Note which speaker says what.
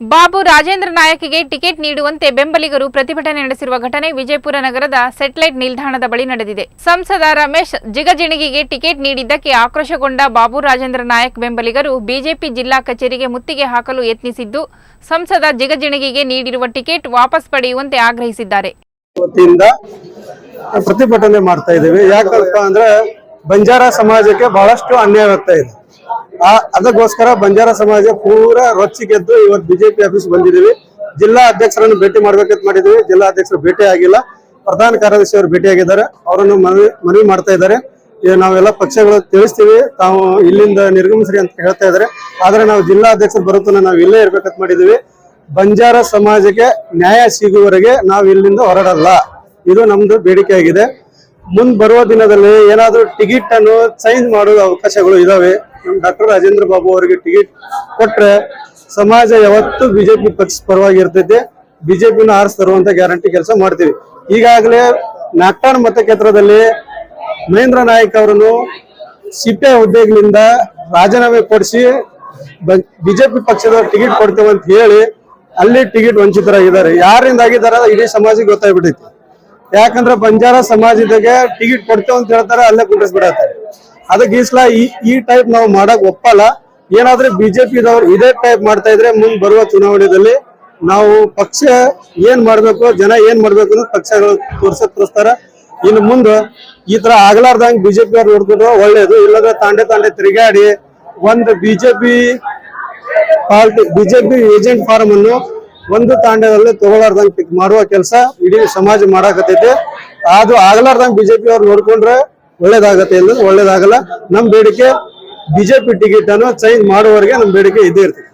Speaker 1: Babu Rajendra ನಾಯಕಿಗೆ ticket ನೀಡುವಂತೆ ಬೆಂಬಲಿಗರು ಪ್ರತಿಭಟನೆ ನಡೆಸಿರುವ ಘಟನೆ ವಿಜಯಪುರ ನಗರದ ಸೆಟಲೈಟ್ ನಿಲ್ದಾಣದ ಬಳಿ ನಡೆದಿದೆ. ಸಂಸದ ರಮೇಶ್ ಜಿಗಜಿಣಗಿಗೆ ಟಿಕೆಟ್ ನೀಡಿದ್ದಕ್ಕೆ ಆಕ್ರೋಶಗೊಂಡ ಬಾಬು ರಾಜೇಂದ್ರ ನಾಯಕ್ ಬೆಂಬಲಿಗರು ಬಿಜೆಪಿ ಜಿಲ್ಲಾ ಕಚೇರಿಗೆ ಮುತ್ತಿಗೆ ಹಾಕಲು ಯತ್ನಿಸಿದ್ದು, ಸಂಸದ ಜಿಗಜಿಣಗಿಗೆ ನೀಡಿರುವ ಟಿಕೆಟ್ ವಾಪಸ್ ಪಡೆಯುವಂತೆ ಆಗ್ರಹಿಸಿದ್ದಾರೆ.
Speaker 2: ಪ್ರತಿಭಟನೆ ಮಾಡ್ತಾ ಇದ್ದೀವಿ. ಯಾಕಪ್ಪ ಅಂದ್ರೆ ಬಂಜಾರ ಸಮಾಜಕ್ಕೆ ಬಹಳಷ್ಟು ಅನ್ಯಾಯವಾಗ್ತಾ ಇದೆ. ಆ, ಅದಕ್ಕೋಸ್ಕರ ಬಂಜಾರ ಸಮಾಜ ಪೂರ ರೊಚ್ಚಿಗೆದ್ದು ಇವತ್ತು ಬಿಜೆಪಿ ಆಫೀಸ್ ಬಂದಿದ್ದೀವಿ. ಜಿಲ್ಲಾ ಅಧ್ಯಕ್ಷರನ್ನು ಭೇಟಿ ಮಾಡ್ಬೇಕಂತ ಮಾಡಿದ್ದೀವಿ. ಜಿಲ್ಲಾ ಅಧ್ಯಕ್ಷರು ಭೇಟಿ ಆಗಿಲ್ಲ. ಪ್ರಧಾನ ಕಾರ್ಯದರ್ಶಿ ಅವರು ಭೇಟಿ ಆಗಿದ್ದಾರೆ ಅವರನ್ನು ಮನವಿ ಮನವಿ ಮಾಡ್ತಾ ಇದ್ದಾರೆ. ನಾವೆಲ್ಲ ಪಕ್ಷಗಳು ತಿಳಿಸ್ತೀವಿ. ತಾವು ಇಲ್ಲಿಂದ ನಿರ್ಗಮಿಸ್ರಿ ಅಂತ ಹೇಳ್ತಾ ಇದ್ದಾರೆ. ಆದ್ರೆ ನಾವು ಜಿಲ್ಲಾ ಅಧ್ಯಕ್ಷರು ಬರುತ್ತನ, ನಾವು ಇಲ್ಲೇ ಇರ್ಬೇಕಂತ ಮಾಡಿದ್ದೀವಿ. ಬಂಜಾರ ಸಮಾಜಕ್ಕೆ ನ್ಯಾಯ ಸಿಗುವವರೆಗೆ ನಾವು ಇಲ್ಲಿಂದ ಹೊರಡಲ್ಲ. ಇದು ನಮ್ದು ಬೇಡಿಕೆ ಆಗಿದೆ. ಮುಂದ್ ಬರುವ ದಿನದಲ್ಲಿ ಏನಾದ್ರೂ ಟಿಕೆಟ್ ಅನ್ನು ಚೇಂಜ್ ಮಾಡುವ ಅವಕಾಶಗಳು ಇದಾವೆ. ನಮ್ ಡಾಕ್ಟರ್ ರಾಜೇಂದ್ರ ಬಾಬು ಅವರಿಗೆ ಟಿಕೆಟ್ ಕೊಟ್ರೆ ಸಮಾಜ ಯಾವತ್ತೂ ಬಿಜೆಪಿ ಪಕ್ಷ ಪರವಾಗಿ ಇರ್ತೈತೆ ಬಿಜೆಪಿನ ಆರಿಸ್ತರುವಂತ ಗ್ಯಾರಂಟಿ ಕೆಲಸ ಮಾಡ್ತೀವಿ. ಈಗಾಗಲೇ ನಾಗ್ಟಾಣ್ ಮತಕ್ಷೇತ್ರದಲ್ಲಿ ಮಹೇಂದ್ರ ನಾಯಕ್ ಅವರನ್ನು ಸಿಪಿಐ ಹುದ್ದೆಗಳಿಂದ ರಾಜೀನಾಮೆ ಕೊಡಿಸಿ ಬಿಜೆಪಿ ಪಕ್ಷದ ಟಿಕೆಟ್ ಕೊಡ್ತೇವೆ ಅಂತ ಹೇಳಿ ಅಲ್ಲಿ ಟಿಕೆಟ್ ವಂಚಿತರಾಗಿದ್ದಾರೆ. ಯಾರಿಂದ ಆಗಿದ್ದಾರೆ ಇಡೀ ಸಮಾಜಕ್ಕೆ ಗೊತ್ತಾಗ್ಬಿಟ್ಟೈತಿ ಯಾಕಂದ್ರೆ ಬಂಜಾರ ಸಮಾಜದಾಗೆ ಟಿಕೆಟ್ ಕೊಡ್ತೇವೆ ಅಂತ ಹೇಳ್ತಾರೆ, ಅಲ್ಲೇ ಕುಂಡಿಸ್ಬಿಡತ್ತೆ ಅದಕ್ಕೆ ಈ ಈ ಟೈಪ್ ನಾವು ಮಾಡಕ್ ಒಪ್ಪಲ್ಲ. ಏನಾದ್ರೆ ಬಿಜೆಪಿದವ್ರು ಇದೇ ಟೈಪ್ ಮಾಡ್ತಾ ಇದ್ರೆ ಮುಂದ್ ಬರುವ ಚುನಾವಣೆಯಲ್ಲಿ ನಾವು ಪಕ್ಷ ಏನ್ ಮಾಡ್ಬೇಕು, ಜನ ಏನ್ ಮಾಡ್ಬೇಕು ಅನ್ನೋದು ಪಕ್ಷಗಳು ತೋರ್ಸಕ್ ತೋರಿಸ್ತಾರ. ಇನ್ನು ಮುಂದೆ ಈ ತರ ಆಗ್ಲಾರ್ದಂಗ್ ಬಿಜೆಪಿ ಅವ್ರು ನೋಡ್ಕೊಂಡ್ರೆ ಒಳ್ಳೇದು. ಇಲ್ಲದ್ರೆ ತಾಂಡೆ ತಾಂಡೆ ತಿರುಗಾಡಿ ಒಂದು BJP party, BJP agent form ಅನ್ನು ಒಂದು ತಾಂಡದಲ್ಲಿ ತಗೊಳಾರ್ದಂಗ್ ಮಾಡುವ ಕೆಲಸ ಇಡೀ ಸಮಾಜ ಮಾಡಾಕತ್ತೈತಿ. ಅದು ಆಗ್ಲಾರ್ದಂಗ್ ಬಿಜೆಪಿ ಅವ್ರು ನೋಡ್ಕೊಂಡ್ರೆ ಒಳ್ಳೇದಾಗತ್ತೆ ಅನ್ನೋದು ಒಳ್ಳೇದಾಗಲ್ಲ. ನಮ್ ಬೇಡಿಕೆ ಬಿಜೆಪಿ ಟಿಕೆಟ್ ಅನ್ನು ಚೇಂಜ್ ಮಾಡುವವರೆಗೆ ನಮ್ ಬೇಡಿಕೆ ಇದ್ದೇ ಇರ್ತದೆ.